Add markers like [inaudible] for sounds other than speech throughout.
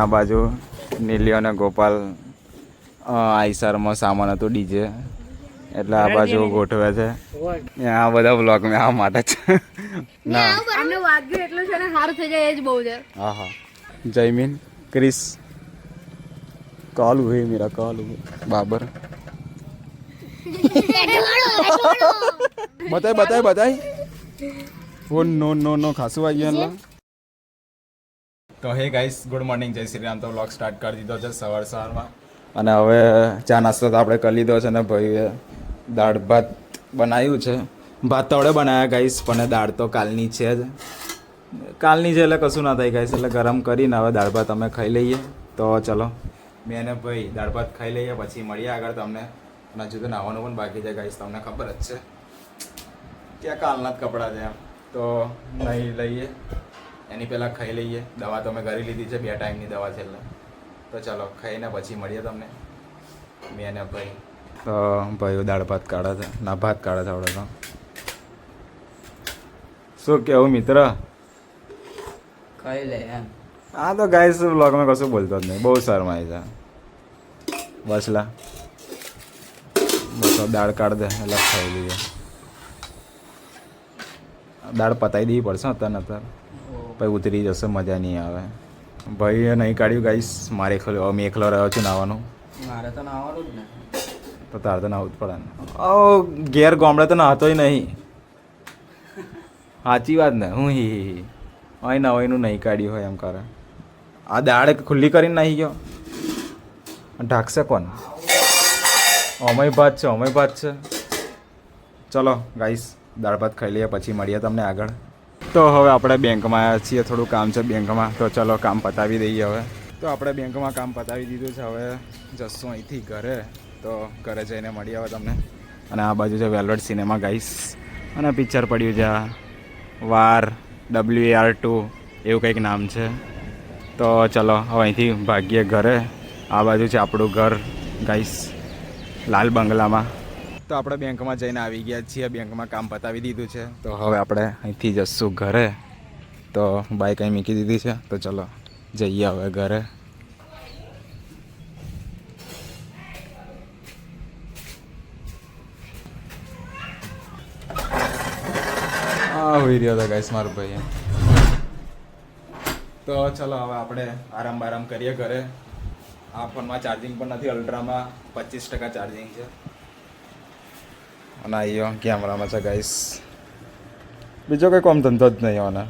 આ બાજુ નીલી અને ગોપાલ આઈસરમાં સામાન હતું ડીજે. એટલે આ બાજુ ગોઠવે છે. આ બધા બ્લોગ મેં આ માટે છે ના. આમને વાગ્યું એટલું છે ને હાર થઈ જાય એ જ બહુ છે. હા હા જયમીન ક્રિસ. કોલ હે મેરા કોલ બાબર. બતાય બતાય બતાય. ઓ નો નો નો ખાસું આવી ગયા તો હે ગાઈસ ગુડ મોર્નિંગ જય શ્રી રામ. તો વ્લોગ સ્ટાર્ટ કરી દીધો છે સવાર સવારમાં. અને હવે ચા નાસ્તો તો આપણે કરી લીધો છે અને ભાઈએ દાળ ભાત બનાવ્યું છે. ભાત તો આપણે બનાવ્યા ગાઈસ પણ દાળ તો કાલની છે જ. કાલની છે એટલે કશું ના થાય ગાઈસ એટલે ગરમ કરીને હવે દાળ ભાત અમે ખાઈ લઈએ. તો ચલો. મેં અને ભાઈ દાળ ભાત ખાઈ લઈએ, પછી મળીએ આગળ તમને. અને હજુ તો નાવાનું પણ બાકી છે ગાઈસ તમને ખબર જ છે. ક્યાં કાલના જ કપડાં છે એમ. તો નહીં લઈએ. એની પહેલાં ખાઈ લઈએ. દવા તો મેં ઘરે લીધી છે બે ટાઈમની દવા છે એટલે. તો ચાલો ખાઈને પછી મળીએ તમને. મેં અને ભાઈ. તો ભાઈઓ દાળ ભાત કાઢે છે. ના ભાત કાઢે છે આપણે તો. શું કેવું મિત્ર? ખાઈ લે એમ. આ તો ગાઈસ બ્લોગમાં કશું બોલતો જ નહીં. બહુ શરમાય છે. બસલા બસ દાળ કાઢ દે. એટલે ખાઈ લઈએ. દાળ પતાવી દેવી પડશે અત્યારે અત્યારે? પછી ઉતરી જશે મજા નહીં આવે. ભાઈએ નહીં કાઢ્યું ગાઈશ મારે એકલો અમે એકલો રહ્યો છું નાવાનું. મારે તો નાવાનું જ ને. તો તારે તો નાવું જ પડે ને. ઓ ઘેર ગામડે તો નહાતોય નહીં. સાચી વાત ને. હું હી હી હી. અહીં નવાઈનું નહીં કાઢ્યું હોય એમ કરે. આ દાળ ખુલ્લી કરીને નાહી ગયો. ઢાંકશે કોણ? અમય ભાત છે અમય ભાત છે. ચલો ગાઈશ દાળ ભાત ખાઈ લઈએ પછી મળીએ તમને આગળ. તો હવે આપણે બેંકમાં આવ્યા છીએ, થોડું કામ છે બેંકમાં. તો ચલો કામ પતાવી દઈએ હવે. તો આપણે બેંકમાં કામ પતાવી દીધું છે, હવે જશું અહીંથી ઘરે. તો ઘરે જઈને મળીએ હવે તમને. અને આ બાજુ છે વેલ્વેટ સિનેમા ગાઈસ અને પિક્ચર પડ્યું છે વાર ડબલ્યુ આર ટુ એવું કંઈક નામ છે. તો ચલો, હવે અહીંથી ભાગીએ ઘરે. આ બાજુ છે આપણું ઘર ગાઈસ લાલ બંગલામાં. તો આપણે બેંકમાં જઈને આવી ગયા છીએ, બેંકમાં કામ પતાવી દીધું છે. તો હવે આપણે અહીંથી જશું ઘરે. તો બાઇક અહીં મૂકી દીધી છે, તો ચલો જઈએ હવે ઘરે. હોઈ રહ્યો હતો ગાઈસ મારો ભાઈ તો ચલો હવે આપણે આરામ બારામ કરીએ ઘરે. આ ફોનમાં ચાર્જિંગ પણ નથી, અલ્ટ્રામાં પચીસ ટકા ચાર્જિંગ છે. અને આવ્યો કેમેરામાં છે ગાઈસ બીજો કંઈ કોમ ધંધો જ નહીં આને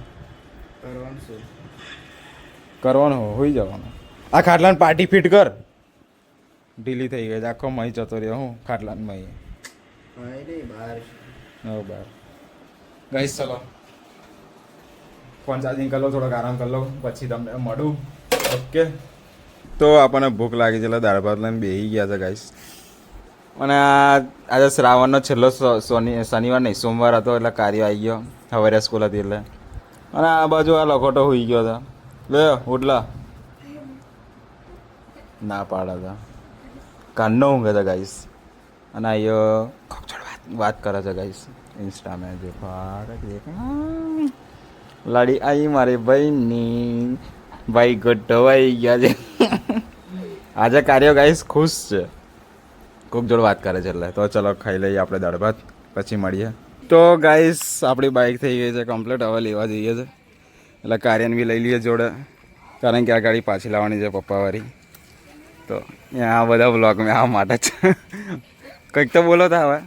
કરવાનું હોઈ જવાનું. આ ખાટલાને પાર્ટી ફિટ કર. ઢીલી થઈ ગઈ છે આખો મહી જતો રહ્યો હું ખાટલાને મહી. હવે બાર ગાઈસ ચલો. ફોન ચાર્જિંગ કરી લો થોડોક આરામ કરી લો પછી તમને મળું. ઓકે તો આપણને ભૂખ લાગી છે એટલે દાળ ભાત લઈને બેસી ગયા છે ગાઈસ અને આજે શ્રાવણનો છેલ્લો શનિ શનિવાર નહીં, સોમવાર હતો એટલે કાર્ય આવી ગયો, સવારે સ્કૂલ હતી એટલે. અને આ બાજુ આ લખોટો હોઈ ગયો હતો લે, ઉઠલા. ના પાડા હતા કાનનો ઊંઘે હતા ગાઈસ અને આયો ખોખચડ વાત વાત કરે છે ગાઈસ ઇન્સ્ટામાં જો લાડી આવી મારી ભાઈની ભાઈ ગઢવાઈ ગયા છે. [laughs] આજે કાર્યો ગાઈસ ખુશ છે. કોક જોડે વાત કરે છે એટલે. તો ચલો ખાઈ લઈએ આપણે દાળ ભાત પછી મળીએ. તો ગાઈસ આપણી બાઇક થઈ ગઈ છે કમ્પ્લીટ હવે લેવા જઈએ છે. એટલે કાર્યન બી લઈ લઈએ જોડે. કારણ કે આ ગાડી પાછી લાવવાની છે પપ્પાવાળી. તો આ બધા બ્લોગ મેં આ માટે જ. કંઈક તો બોલો તા હવે.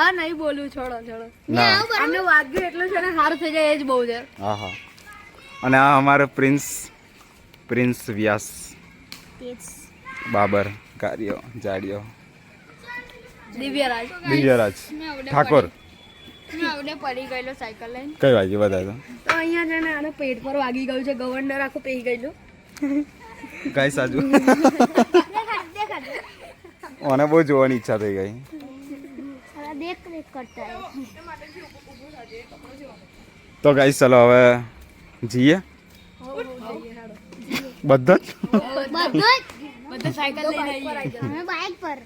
આ નહીં બોલું છોડો છોડો. ના. આમને વાગ્યું એટલું છે ને હાર થઈ જાય એ જ બહુ છે. હા હા. અને આ અમારો પ્રિન્સ પ્રિન્સ વ્યાસ. બાબર કાર્યો જાડિયો દિવ્યરાજ. દિવ્યરાજ. ઠાકોર. પડી ગયેલો સાયકલ લઈને. કઈ વાગ્યું બધા તો. અહીંયા છે ને આને પેટ પર વાગી ગયું છે ગવર્નર આખું પેઈ ગયેલું. કઈ સાજુ મને બહુ જોવાની ઈચ્છા થઈ ગઈ. દેખ દેખ કરતા તો ગાઈ ચલો હવે જઈએ. બધા જ? બધા સાયકલ લઈને બાઇક પર.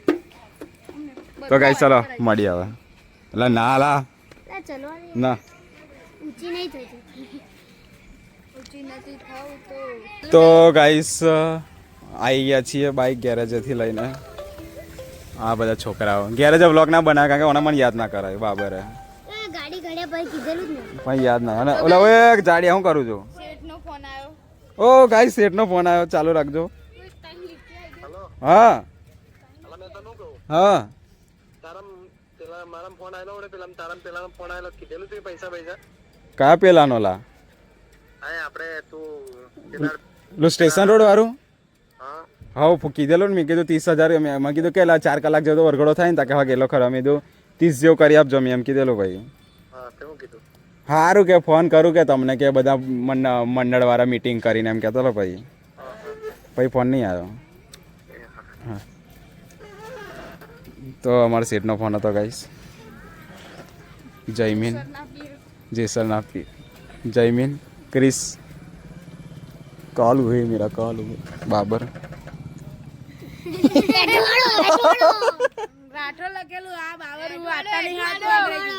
તો કઈ ચલો મળી હવે. એટલે ના લા. ના. તો. તો ગાઈસ આવી ગયા છીએ બાઈક ગેરેજેથી લઈને. આ બધા છોકરાઓ. ગેરેજ બ્લોક ના બનાવે કારણ કે ઓને મને યાદ ના કરાય. બાબરે. પણ યાદ ના. અને ઓલા ઓય જાડિયા હું કરું છું? શેઠનો ફોન આવ્યો ચાલુ રાખજો. હા. ગાઈસ સેટનો ફોન કયા પેલાનો લા લો સ્ટેશન રોડ વાળું? હા. હું કીધેલું ને મેં કીધું ત્રીસ હજાર મેં કીધું કે લા ચાર કલાક જેવો તો વરઘડો થાય ને તાકે હા ગયેલો ખરો. મેં કીધું ત્રીસ જેવો કરી આપજો મેં એમ કીધેલું ભાઈ. સારું કે ફોન કરું કે તમને કે બધા મંડળ વાળા મીટિંગ કરીને એમ કહેતો હતો ભાઈ. પછી ફોન નહીં આવ્યો. હા. તો અમારા સેટનો ફોન હતો ગાઈસ જયમીન જેસરના પીર જયમીન ક્રિસ कॉल हुए मेरा कॉल हुए बाबर રાઠો લખેલું આ બાવરું વાટા નહીં આવતું અંગ્રેજી.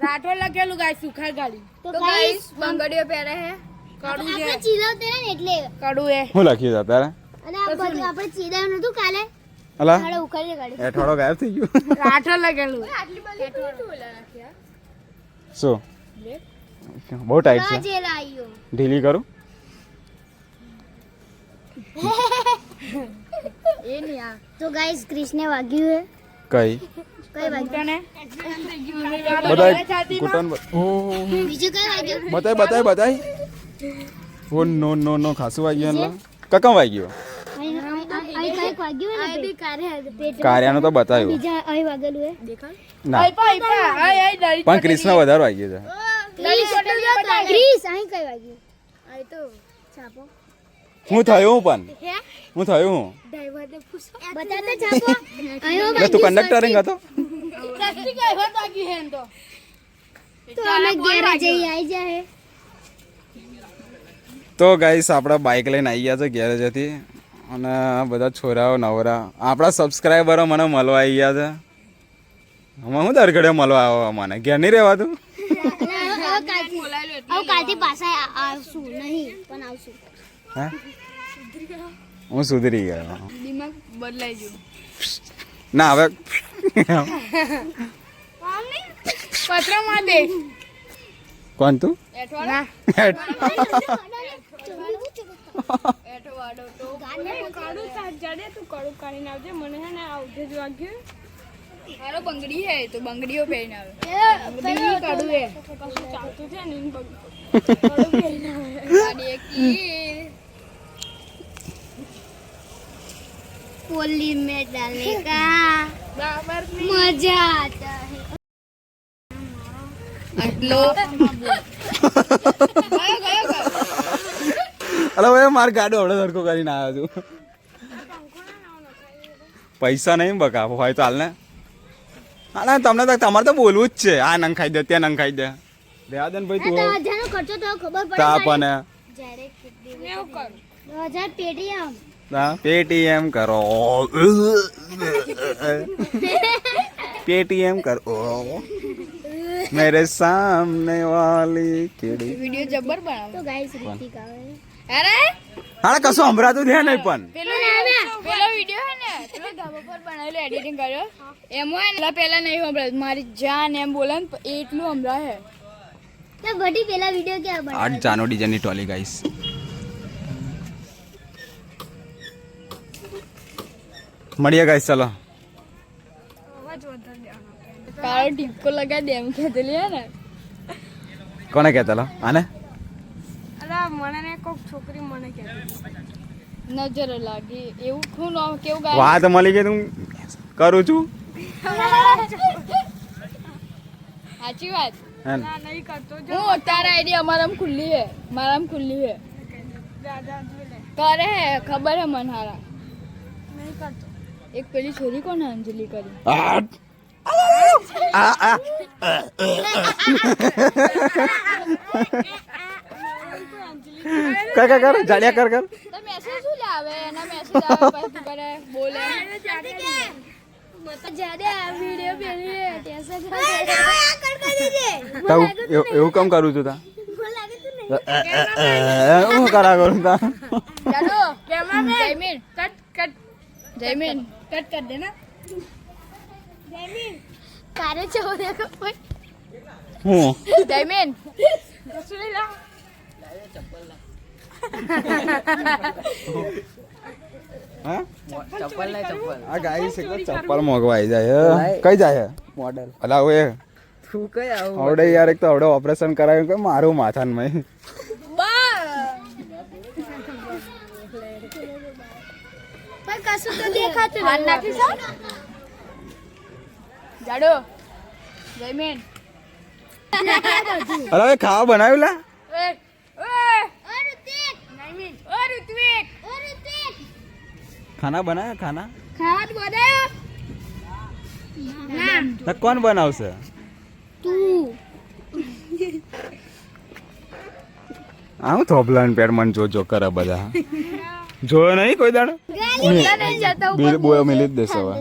રાઠો લખેલું ગાય સુખાર ગાડી તો તો ગાઈસ બંગડીઓ પહેરે હે કડું છે આપણે ચીલાવતા ને એટલે કડું એ હું લખ્યું હતા તારે અને આ બધું આપણે ચીલાવ્યું નતું કાલે અલા? હાડે ઉખાડી ગાડી. એઠવાડો ગાયબ થઈ ગયો. [laughs] રાઠો લખેલું શું? બહુ ટાઈટ છે. ઢીલી કરું? [laughs] એ નહીં આ. તો ગાઈસ ક્રિશને વાગ્યું હે. કઈ? કઈ વાગ્યું? બીજું કઈ વાગ્યું? બતાય બતાય બતાય ઓ નો નો નો ખાસું વાગ્યું કકમ વાગ્યું અહીં અહીં- અહીં કંઈક વાગ્યું હે ને કારે પેટ કાર્યાનું તો બતાવ્યું. બીજા અહીં વાગેલું હે? ના. પણ કૃષ્ણ વધારે વાગ્યું છે. ક્રિશ અહીં કઈ વાગ્યું? છાપો. હું થયું પણ? હું? થયું હું? બતાતા છાપો. અહીં તું કંડક્ટરિંગ હતો? તો. અમે જઈ આવી જાય તો ગાઈસ આપણા બાઇક લઈને આવી ગયા છે ગેરેજેથી અને આ બધા છોરાઓ નવરા આપણા સબસ્ક્રાઈબરો મને મળવા આવી ગયા છે અમે હું દર ઘડે મળવા આવો મને ઘેર નહીં રહેવાતું હું સુધરી પાછા ના હવે કોણ તું આવશું દે તું કડું કાઢીને આવજે. મને છે ને આવજે જ વાગ્યું. મારો બંગડી હે તો બંગડીઓ પહેરીને આવે. બંગડી કાઢું હે કશું ચાલતું છે ને કડું પહેરીને આવે પોલી મે ડાલને કા મજા આતા હે. આટલો. ગયો ગયો અરે માર ગાડો હમણાં સરખો કરીને આવ્યો છું. પૈસા નહીં બકા હોય તો હાલ ને. હા ના તમને તો તમારે તો બોલવું જ છે. આ નંગ ખાઈ દે ત્યાં નંગ ખાઈ દે. રેવા દે ભાઈ તું. ખર્ચો તો ખબર પડે તા પણ હજાર પેટીએમ. કરો. પેટીએમ કરો. મેરે સામને વાલી કેડી. વિડિયો જબર બનાવ. તો ગાઈસ રીતિકા અરે! હા કશું સંભળાતું છે નહીં પણ. પેલો વિડિયો હે ને પેલો ધાબા પર બનાવેલો એડિટિંગ કર્યો. એમાં હે ને પેલા નહીં સંભળાય મારી જાન એમ બોલે ને એટલું સંભળાય હે. તો બધી પેલા વિડિયો ક્યાં બનાવ્યો આઠ જાનો ડીજેની ટોલી ગાઈસ મળીએ ગાઈસ ચલો. કાળો ટીપકો લગાવી દે એમ ખેતેલી હે ને. કોને કહેતા આને? નજર લાગી. એવું શું કેવું વાત મળી ગઈ તું. કરું છું? સાચી વાત. હે ને? હું તારા આઈડી અમારામ ખુલ્લી હે. મારામ ખુલ્લી હે. કરે હે ખબર હે મન હારા. એક પેલી છોરી કોને અંજલિ કરી? આઠ. આ, આ. કર કર કર જાડિયા કર કર. તો મેસેજ શું લાવે? એના મેસેજ આવે પછી કરે બોલે. એવું કેમ કરું છું તા હું કરા કરું તા Jaymin cut cut Jaymin cut કર દે ના કારે ચો દેખો હું જયમીન નહીં લા હા ચપ્પલ નહીં ચપ્પલ. આ ગાય છે ચપ્પલ મોગવાઈ જાય હે? કઈ જાય મોડલ. અલા ઓએ તું કઈ આવું આવડે યાર એક તો આવડે ઓપરેશન કરાવ્યું કે મારું માથાન મય પણ કશું તો દેખાતું હાથ નાખી છો? જાડો. જયમીન અરે ખાવા બનાવ્યું લા ઓય ઓય ઓ ઋતિક જયમીન ઓ ઋત્વિક ઓ ઋતિક ખાના બનાવ્યા ખાના? ખાવા બનાયો? ના. તો કોણ બનાવશે? તું. આવું થોપલા પેર મન જો જો કરે બધા. જોયો નહીં કોઈ દાડો? બિલ બોય મિલી જ દેશે હવે.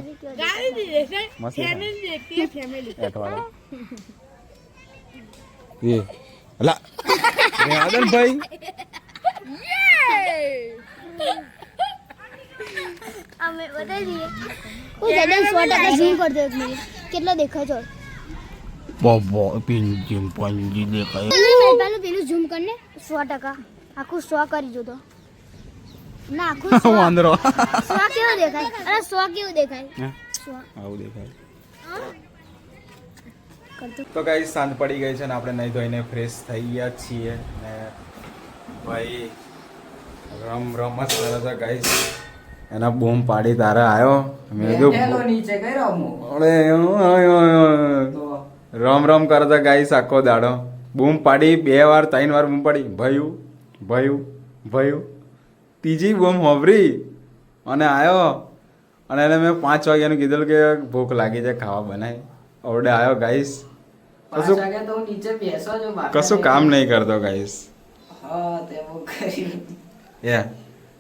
એ અલા. [laughs] ભાઈ અમે દઈએ હું ટકા ઝૂમ કરી દો એક મિનિટ કેટલો દેખાય છે બોબો પિંજી પંજી દેખાય. પેલું પેલું પેલું ઝૂમ કરીને. સો ટકા. આખું સો કરી જો તો ના આખું સો. [laughs] વાંદરો. સો કેવું દેખાય? અરે સો કેવું દેખાય? સો. આવું દેખાય. તો ગાઈ સાંજ પડી ગઈ છે ને આપણે નહીં ધોઈને ફ્રેશ થઈ ગયા છીએ ને ભાઈ રમ રમ જ કરે છે ગાઈસ એના બૂમ પાડી તારે આવ્યો મેં કીધું રમું રમ કરતા ગાઈસ આખો દાડો. બૂમ પાડી બે વાર ત્રણ વાર બૂમ પાડી. ભયું ભયું ભયું. ત્રીજી બૂમ હોભરી અને આવ્યો અને એને મેં પાંચ વાગ્યાનું કીધેલું કે ભૂખ લાગી છે ખાવા બનાય. ઓરડે આવ્યો ગાઈસ. કશું કશું કામ નહીં કરતો ગાઈસ. હા તે કરી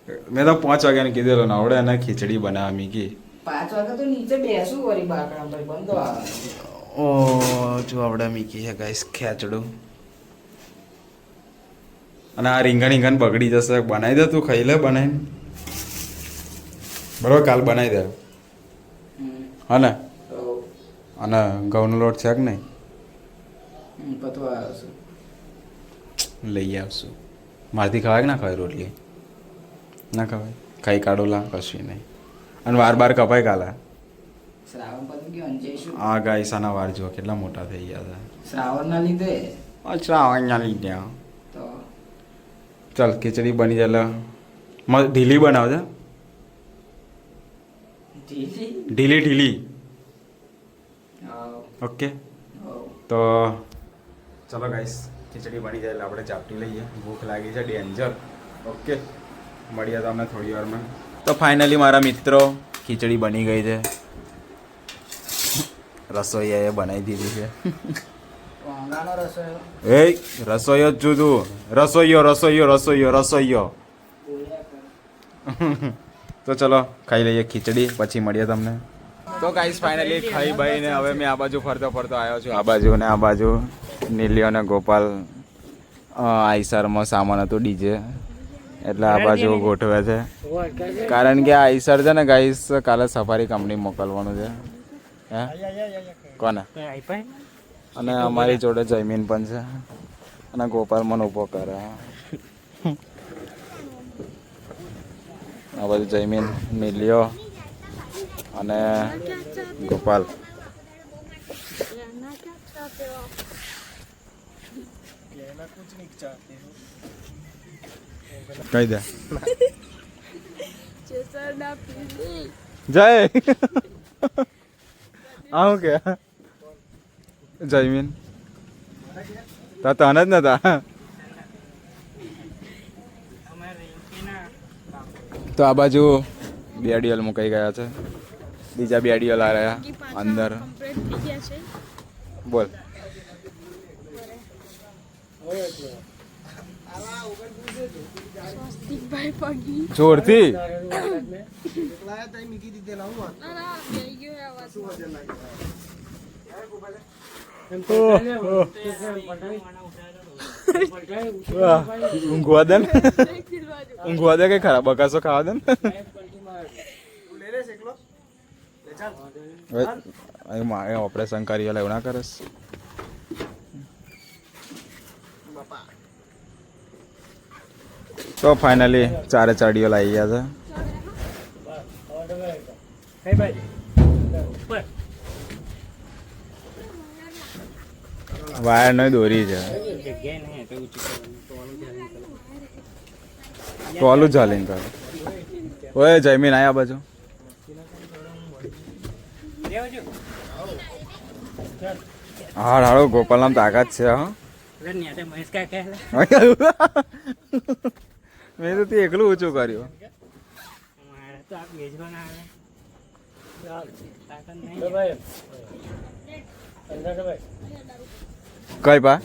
મેં તો પાંચ વાગ્યાનું કીધેલું ને આવડે એને ખીચડી બનાવવા મીકી પાંચ વાગે તો નીચે બેસું વળી બાકડા પર બંધો આવે. ઓ જો આવડે મીકી છે ગાઈસ ખેંચડું. અને આ રીંગણ રીંગણ બગડી જશે બનાવી દે તું ખાઈ લે બનાવીને. બરોબર કાલ બનાવી દે. હને હા ને? અને ઘઉંનો લોટ છે કે નહીં? લઈ આવશું. મારથી ખવાય કે ના ખવાય રોટલી? ના ખવાય. ખાઈ કાઢો લા કશું નહીં. અને વાર બાર કપાય કાલા. શ્રાવણ પતી ગયો જઈશું આ ગાઈસ આના વાર જુઓ કેટલા મોટા થઈ ગયા હતા શ્રાવણના લીધે? શ્રાવણના લીધે તો? ચાલ ખીચડી બની જાય એટલે ઢીલી બનાવજે ઢીલી? ઢીલી ઢીલી. ઓકે. તો ચલો ગાઈસ ખીચડી બની જાય એટલે આપણે ચાપટી લઈએ. ભૂખ લાગી છે ડેન્જર. ઓકે. મળીએ તમને થોડી વારમાં. તો ફાઇનલી મારા મિત્રો ખીચડી બની ગઈ છે. રસોઈયાએ બનાવી દીધી છે. એ રસોઈયો. જ જુદું રસોઈયો રસોઈયો રસોઈયો રસોઈયો. તો ચલો ખાઈ લઈએ ખીચડી પછી મળીએ તમને. તો ગાઈસ ફાઇનલી ખાઈ ભાઈ ને હવે મેં આ બાજુ ફરતો ફરતો આવ્યો છું. આ બાજુ ને આ બાજુ. નીલિયો ને ગોપાલ આઈસરમાં સામાન હતું ડીજે. એટલે આ બાજુ ગોઠવે છે. કારણ કે આ ઈસર છે ને ગાઈસ કાલે સફારી કંપની મોકલવાનું છે. હે? કોને? અને અમારી જોડે જમીન પણ છે. અને ગોપાલ મને ઊભો કરે. આ બધું જમીન મિલ્યો અને ગોપાલ. કહી દે. જય. આવું કે? જયમીન તા તને જ નતા. તો આ બાજુ બે ડીએલ મુકાઈ ગયા છે. બીજા બે ડીએલ આ રહ્યા. અંદર. બોલ. જોરથી? ઊંઘવા દે ને. ઊંઘવા દે કે ખરાબ બકાસો ખાવા દે ને. ઓપરેશન કરી ના કરસ તો ફાઇનલી ચારે ચાડીઓ લાવી ગયા છે. વાયર નો દોરી છે. ટોલું ચાલીને કરે. ઓય જમીન આયા બાજુ. હાડ હાડો ગોપાલનામ તાકાત છે હા. [laughs] મેં તો તે એકલું ઊંચું કર્યું. કઈ પા?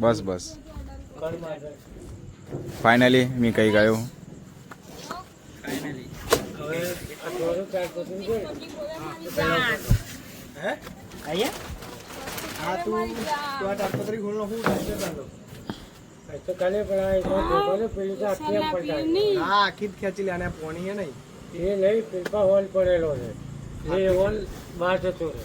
બસ બસ ફાઇનલી મેં કઈ ગયો. હા આખી જ ખેંચી લે અને પોણી હે નહીં. એ નહીં પીપા હોલ પડેલો છે. એ હોલ બહાર જતો રહે.